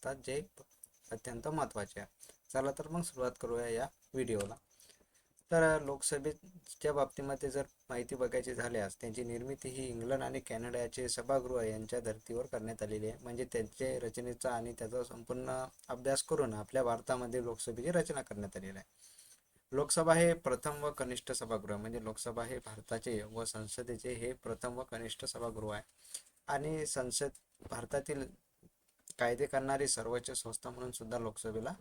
असतात जे अत्यंत महत्त्वाचे आहे. चला तर मग सुरुवात करूया या व्हिडिओला. तर लोकसभेच्या बाबतीमध्ये जर माहिती बघायची झाल्यास त्यांची निर्मिती ही इंग्लंड आणि कॅनडाचे सभागृह यांच्या धर्तीवर करण्यात आलेली आहे. म्हणजे त्यांचे रचनेचा आणि त्याचा संपूर्ण अभ्यास करून आपल्या भारतामध्ये लोकसभेची रचना करण्यात आलेली आहे. लोकसभा हे प्रथम व कनिष्ठ सभागृह म्हणजे लोकसभा हे भारताचे व संसदेचे हे प्रथम व कनिष्ठ सभागृह आहे. आणि संसद भारतातील कायदे करणारी सर्वोच्च संस्था म्हणून सुद्धा लोकसभेला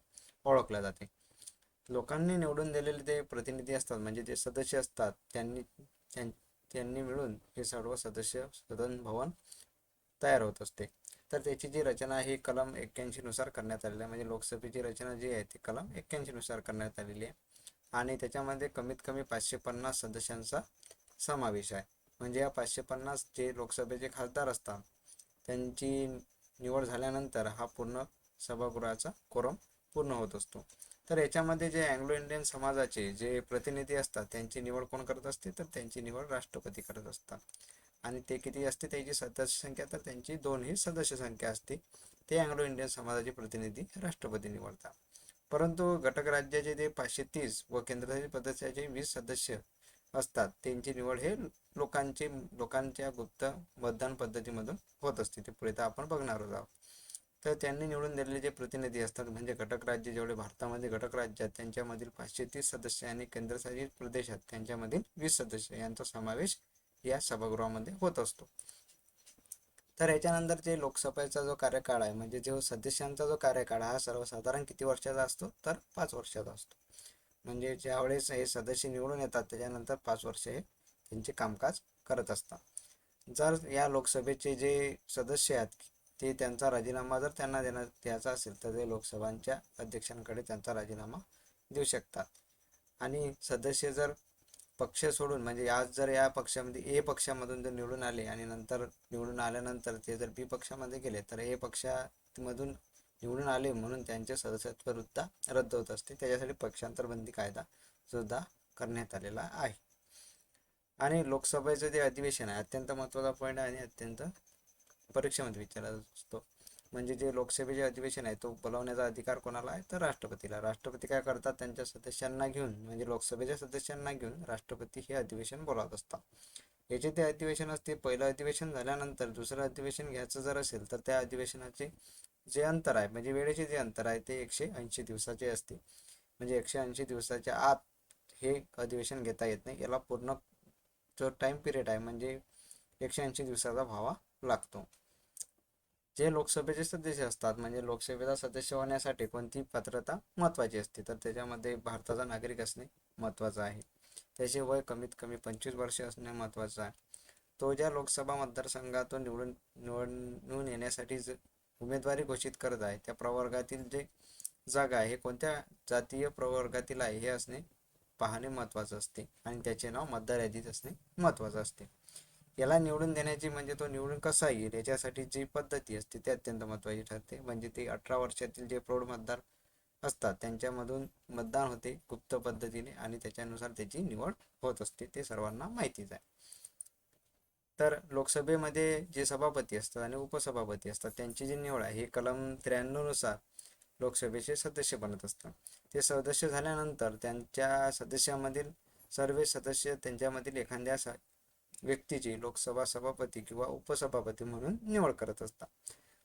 ओळखल्या जाते. लोकांनी निवडून दिलेले ते प्रतिनिधी असतात म्हणजे जे सदस्य असतात त्यांनी त्यां- त्यांनी मिळून हे सर्व सदस्य सदन भवन तयार होत असते. तर त्याची जी रचना आहे ही कलम एक्क्याऐंशी नुसार करण्यात आलेली आहे. म्हणजे लोकसभेची रचना जी आहे ती कलम एक्क्याऐंशी नुसार करण्यात आलेली आहे. आणि त्याच्यामध्ये कमीत कमी पाचशे पन्नास सदस्यांचा समावेश आहे. म्हणजे या पाचशे पन्नास जे लोकसभेचे खासदार असतात त्यांची निवड झाल्यानंतर हा पूर्ण सभागृहाचा कोरम पूर्ण होत असतो. तर याच्यामध्ये जे अँग्लो इंडियन समाजाचे जे प्रतिनिधी असतात त्यांची निवड कोण करत असते? तर त्यांची निवड राष्ट्रपती करत असतात. आणि ते किती असते? त्याची सदस्य संख्या तर त्यांची दोन ही सदस्य संख्या असते. ते अँग्लो इंडियन समाजाचे प्रतिनिधी राष्ट्रपती निवडतात. परंतु घटक राज्याचे जे पाचशे तीस व केंद्रशासित प्रदेशाचे वीस सदस्य असतात त्यांची निवड हे लोकांचे लोकांच्या गुप्त मतदान पद्धतीमधून होत असते. ते पुढे तर आपण बघणार आहोत. तर त्यांनी निवडून दिलेले जे प्रतिनिधी असतात म्हणजे घटक राज्य जेवढे भारतामध्ये घटक राज्य आहेत त्यांच्यामधील पाचशे तीस सदस्य आणि केंद्रशासित प्रदेशात त्यांच्यामधील वीस सदस्य यांचा समावेश या सभागृहामध्ये होत असतो. तर याच्यानंतर जे लोकसभेचा जो कार्यकाळ आहे म्हणजे जो सदस्यांचा जो कार्यकाळ हा सर्वसाधारण किती वर्षाचा असतो? तर पाच वर्षाचा असतो. म्हणजे ज्यावेळेस हे सदस्य निवडून येतात त्याच्यानंतर पाच वर्ष हे त्यांचे कामकाज करत असतात. जर या लोकसभेचे जे सदस्य आहेत ते त्यांचा राजीनामा जर त्यांना देण्यात द्यायचा असेल तर ते लोकसभांच्या अध्यक्षांकडे त्यांचा राजीनामा देऊ शकतात. आणि सदस्य जर पक्ष सोडून म्हणजे आज जर या पक्षामध्ये ए पक्षामधून जर निवडून आले आणि नंतर निवडून आल्यानंतर ते जर बी पक्षामध्ये गेले तर ए पक्षामधून निवडून आले म्हणून त्यांचे सदस्यत्व वृत्ता रद्द होत असते. त्याच्यासाठी पक्षांतरबंदी कायदा सुद्धा करण्यात आलेला आहे. आणि लोकसभेचं जे अधिवेशन आहे अत्यंत महत्त्वाचा पॉईंट आहे आणि अत्यंत परीक्षेमध्ये विचारला असतो. म्हणजे जे लोकसभेचे अधिवेशन आहे तो बोलावण्याचा अधिकार कोणाला आहे? तर राष्ट्रपतीला. राष्ट्रपती काय करतात? त्यांच्या सदस्यांना घेऊन म्हणजे लोकसभेच्या सदस्यांना घेऊन राष्ट्रपती हे अधिवेशन बोलावत असतात. याचे ते अधिवेशन असते. पहिलं अधिवेशन झाल्यानंतर दुसरं अधिवेशन घ्यायचं जर असेल तर त्या अधिवेशनाचे जे अंतर आहे म्हणजे वेळेचे जे अंतर आहे ते एकशे ऐंशी दिवसाचे असते. म्हणजे एकशे ऐंशी दिवसाच्या आत हे अधिवेशन घेता येत नाही. याला पूर्ण जो टाईम पिरियड आहे म्हणजे एकशे ऐंशी दिवसाचा व्हावा लागतो. जे लोकसभेचे सदस्य असतात म्हणजे लोकसभेचा सदस्य होण्यासाठी कोणती पात्रता महत्त्वाची असते? तर त्याच्यामध्ये भारताचा नागरिक असणे महत्त्वाचं आहे. त्याचे वय कमीत कमी पंचवीस वर्षे असणे महत्त्वाचं आहे. तो ज्या लोकसभा मतदारसंघातून निवडून निवडून येण्यासाठी ज उमेदवारी घोषित करत आहे त्या प्रवर्गातील जे जागा आहे हे कोणत्या जातीय प्रवर्गातील आहे हे असणे पाहणे महत्त्वाचं असते आणि त्याचे नाव मतदार यादीत असणे महत्त्वाचं असते. याला निवडून देण्याची म्हणजे तो निवडून कसा येईल याच्यासाठी जी पद्धती असते ती अत्यंत महत्त्वाची ठरते. म्हणजे ते अठरा वर्षातील जे प्रौढ मतदार असतात त्यांच्यामधून मतदान होते गुप्त पद्धतीने आणि त्याच्यानुसार त्याची निवड होत असते. ते सर्वांना माहितीच आहे. तर लोकसभेमध्ये जे सभापती असतात आणि उपसभापती असतात त्यांची जी निवड आहे हे कलम त्र्याण्णवनुसार लोकसभेचे सदस्य बनत असतात. ते सदस्य झाल्यानंतर त्यांच्या सदस्यामधील सर्व सदस्य त्यांच्यामधील एखाद्या स व्यक्तीची लोकसभा सभापती किंवा उपसभापती म्हणून निवड करत असतात.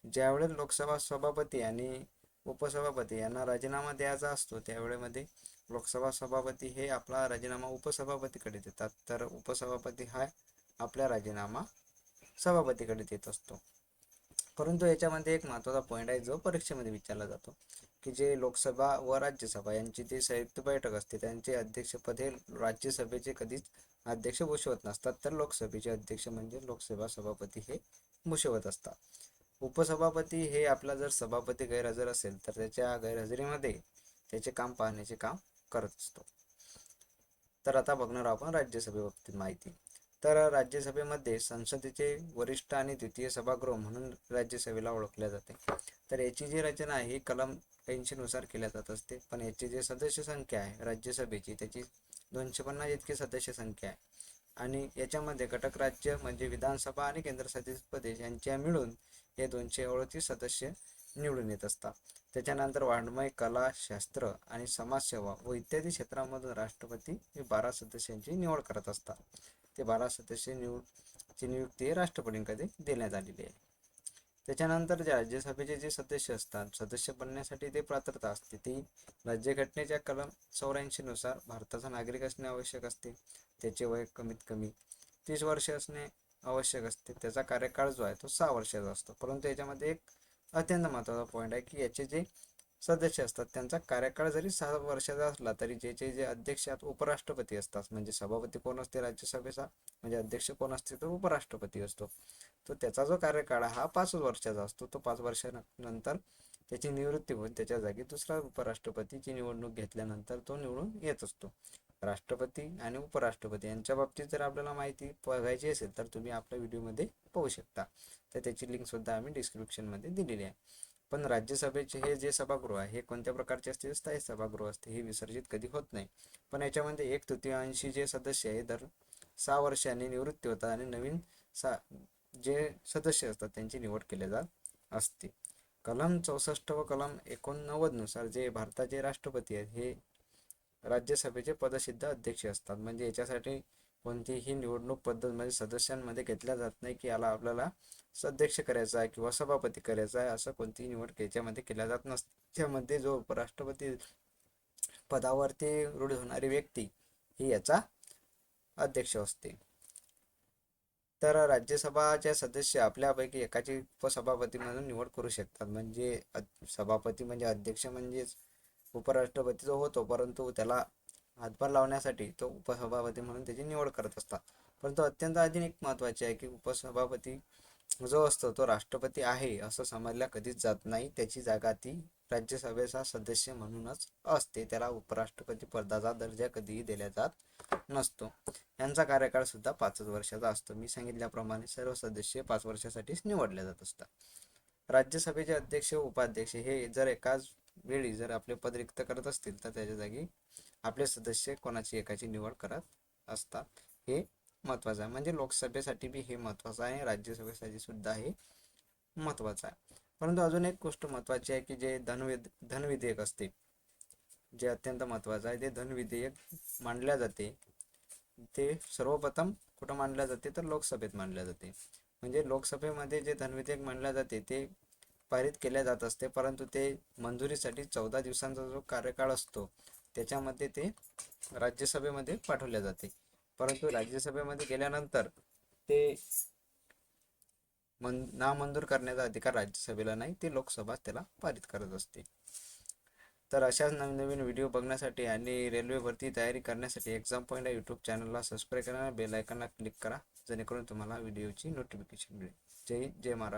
ज्यावेळेस लोकसभा सभापती आणि उपसभापती यांना राजीनामा द्यायचा असतो त्यावेळेमध्ये लोकसभा सभापती हे आपला राजीनामा उपसभापतीकडे देतात. तर उपसभापती हा आपला राजीनामा सभापतीकडे देत असतो. परंतु याच्यामध्ये एक महत्त्वाचा पॉईंट आहे जो परीक्षेमध्ये विचारला जातो की जे लोकसभा व राज्यसभा यांची जी संयुक्त बैठक असते त्यांचे अध्यक्षपद हे राज्यसभेचे कधीच अध्यक्ष भूषवत नसतात तर लोकसभेचे अध्यक्ष म्हणजे लोकसभा सभापती हे भूषवत असतात. उपसभापती हे आपला जर सभापती गैरहजर असेल तर त्याच्या गैरहजेरीमध्ये त्याचे काम पाहण्याचे काम करत असतो. तर आता बघणार आपण राज्यसभेबाबतीत माहिती. तर राज्यसभेमध्ये संसदेचे वरिष्ठ आणि द्वितीय सभागृह म्हणून राज्यसभेला ओळखल्या जाते. तर याची जी रचना आहे ही कलम ऐंशीनुसार केल्या जात असते. पण याची जी सदस्य संख्या आहे राज्यसभेची त्याची दोनशे पन्नास इतकी सदस्य संख्या आहे. आणि याच्यामध्ये घटक राज्य म्हणजे विधानसभा आणि केंद्रशासित प्रदेश यांच्या मिळून हे दोनशे अडतीस सदस्य निवडून येत असतात. त्याच्यानंतर वाङ्मय कला शास्त्र आणि समाजसेवा व इत्यादी क्षेत्रामधून राष्ट्रपती हे बारा सदस्यांची निवड करत असतात. ते बारा सदस्य निवडची नियुक्ती राष्ट्रपतींकडे देण्यात आलेली आहे. त्याच्यानंतर जे राज्यसभेचे जे सदस्य असतात सदस्य बनण्यासाठी ते पात्रता असते ती राज्यघटनेच्या कलम चौऱ्याऐंशी नुसार भारताचा नागरिक असणे आवश्यक असते. त्याचे वय कमीत कमी तीस वर्ष असणे आवश्यक असते. त्याचा कार्यकाळ जो आहे तो सहा वर्षाचा असतो. परंतु याच्यामध्ये एक अत्यंत महत्त्वाचा पॉईंट आहे की याचे जे सदस्य असतात. त्यांचा कार्यकाळ जरी सहा वर्षाचा असला तरी जे जे जे अध्यक्ष आहेत उपराष्ट्रपती असतात. म्हणजे सभापती कोण असते? राज्यसभेचा म्हणजे अध्यक्ष कोण असते? तर उपराष्ट्रपती असतो. तो त्याचा जो कार्यकाळ हा पाच वर्षाचा असतो. तो पाच वर्षानंतर त्याची निवृत्ती होऊन त्याच्या जागी दुसरा उपराष्ट्रपतीची निवडणूक घेतल्यानंतर तो निवडून येत असतो. राष्ट्रपती आणि उपराष्ट्रपती यांच्या बाबतीत जर आपल्याला माहिती बघायची असेल तर तुम्ही आपल्या व्हिडिओमध्ये पाहू शकता. तर त्याची लिंक सुद्धा आम्ही डिस्क्रिप्शनमध्ये दिलेली आहे. पण राज्यसभेचे हे जे सभागृह आहे हे कोणत्या प्रकारचे असते? स्थायी सभागृह असते. हे विसर्जित कधी होत नाही. पण याच्यामध्ये एक तृतीयांशी जे सदस्य आहे दर सहा वर्षांनी निवृत्ती होतात आणि नवीन सा जे सदस्य असतात त्यांची निवड केली जात असते. कलम चौसष्ट व कलम एकोणनव्वदनुसार जे भारताचे राष्ट्रपती आहेत हे राज्यसभेचे पदसिद्ध अध्यक्ष असतात. म्हणजे याच्यासाठी कोणतीही निवडणूक पद्धत म्हणजे सदस्यांमध्ये घेतल्या जात नाही की याला आपल्याला अध्यक्ष करायचा आहे किंवा सभापती करायचा आहे असं कोणतीही निवड याच्यामध्ये केल्या जात नसते. त्यामध्ये जो उपराष्ट्रपती पदावरती रूढ होणारी व्यक्ती ही याचा अध्यक्ष असते. तर राज्यसभाच्या सदस्य आपल्यापैकी एकाची उपसभापती म्हणून निवड करू शकतात. म्हणजे सभापती म्हणजे अध्यक्ष म्हणजेच उपराष्ट्रपती जो होतो परंतु त्याला हातभार लावण्यासाठी तो उपसभापती म्हणून त्याची निवड करत असतात. परंतु अत्यंत अजून एक महत्त्वाचे आहे की उपसभापती जो असतो तो राष्ट्रपती आहे असं समजल्या कधीच जात नाही. त्याची जागा ती राज्यसभेचा सदस्य म्हणूनच असते. त्याला उपराष्ट्रपती पदाचा दर्जा कधीही दिला जात नसतो. यांचा कार्यकाळ सुद्धा पाचच वर्षाचा असतो. मी सांगितल्याप्रमाणे सर्व सदस्य पाच वर्षासाठीच निवडले जात असतात. राज्यसभेचे अध्यक्ष व उपाध्यक्ष हे जर एकाच वेळी जर आपले पद रिक्त करत असतील तर त्याच्या जागी आपले सदस्य कोणाची एकाची निवड करत असतात हे महत्त्वाचं आहे. म्हणजे लोकसभेसाठी बी हे महत्त्वाचं आहे राज्यसभेसाठी सुद्धा हे महत्त्वाचं आहे. परंतु अजून एक गोष्ट महत्त्वाची आहे की जे धनविध धनविधेयक असते जे अत्यंत महत्त्वाचं आहे. ते धनविधेयक मांडल्या जाते ते सर्वप्रथम कुठं मांडल्या जाते? तर लोकसभेत मांडल्या जाते. म्हणजे लोकसभेमध्ये जे धनविधेयक मांडल्या जाते ते पारित केल्या जात असते परंतु ते मंजुरीसाठी चौदा दिवसांचा जो कार्यकाळ असतो त्याच्यामध्ये ते राज्यसभेमध्ये पाठवले जाते. परंतु राज्यसभेमध्ये गेल्यानंतर ते मन नामंजूर करण्याचा अधिकार राज्यसभेला नाही ते लोकसभा त्याला पारित करत असते. तर अशाच नवीन नवीन व्हिडिओ बघण्यासाठी आणि रेल्वे भरती तयारी करण्यासाठी एक्झाम पॉईंट या यूट्यूब चॅनलला सबस्क्राईब करा बेल आयकनला क्लिक करा जेणेकरून तुम्हाला व्हिडिओची नोटिफिकेशन मिळेल. जय जय महाराष्ट्र.